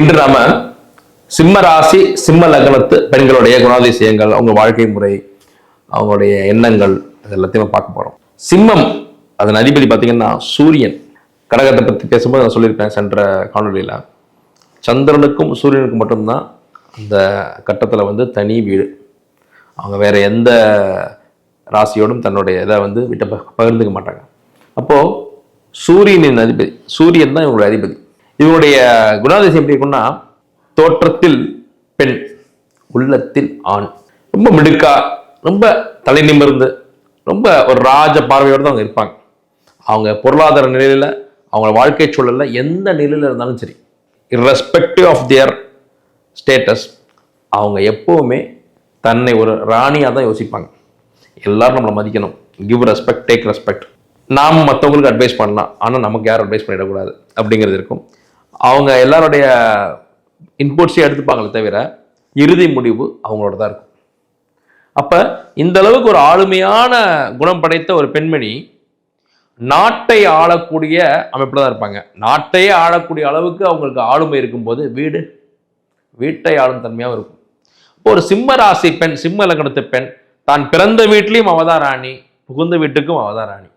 இன்று நாம சிம்ம ராசி சிம்ம லக்னத்து பெண்களுடைய குணாதிசயங்கள் அவங்க வாழ்க்கை முறை அவங்களுடைய எண்ணங்கள் அது எல்லாத்தையும் பார்க்க போறோம். சிம்மம் அதன் அதிபதி பார்த்தீங்கன்னா சூரியன். கடகத்தை பற்றி பேசும்போது நான் சொல்லியிருப்பேன் சென்ற காணொலியில் சந்திரனுக்கும் சூரியனுக்கும் மட்டும்தான் அந்த கட்டத்தில் வந்து தனி வீடு. அவங்க வேற எந்த ராசியோடும் தன்னுடைய இதை வந்து விட்டு பகிர்ந்துக்க மாட்டாங்க. அப்போது சூரியனின் அதிபதி சூரியன் தான் இவங்களுடைய அதிபதி. இவங்களுடைய குணாதிசயம் எப்படி இருக்குன்னா தோற்றத்தில் பெண் உள்ளத்தில் ஆண். ரொம்ப மிடுக்கா ரொம்ப தலை நிமிர்ந்து ரொம்ப ஒரு ராஜ பார்வையோடு தான் அவங்க இருப்பாங்க. அவங்க பொருளாதார நிலையில் அவங்க வாழ்க்கை சூழலில் எந்த நிலையில் இருந்தாலும் சரி irrespective ஆஃப் தியர் ஸ்டேட்டஸ் அவங்க எப்போவுமே தன்னை ஒரு ராணியாக தான் யோசிப்பாங்க. எல்லாரும் நம்மளை மதிக்கணும். கிவ் ரெஸ்பெக்ட் டேக் ரெஸ்பெக்ட் நாம் மற்றவங்களுக்கு அட்வைஸ் பண்ணலாம். ஆனால் நமக்கு யாரும் அட்வைஸ் பண்ணிடக்கூடாது. அப்படிங்கிறது இருக்கும். அவங்க எல்லாருடைய இன்புட்ஸையும் எடுத்துப்பாங்களே தவிர இறுதி முடிவு அவங்களோட தான் இருக்கும். அப்போ இந்த அளவுக்கு ஒரு ஆளுமையான குணம் படைத்த ஒரு பெண்மணி நாட்டை ஆளக்கூடிய அமைப்பில் தான் இருப்பாங்க. நாட்டையே ஆளக்கூடிய அளவுக்கு அவங்களுக்கு ஆளுமை இருக்கும்போது வீடு வீட்டை ஆளும் தன்மையாகவும் இருக்கும். இப்போ ஒரு சிம்ம ராசி பெண் சிம்ம லக்னத்து பெண் தான் பிறந்த வீட்லேயும் அவதாராணி புகுந்த வீட்டுக்கும் அவதாராணி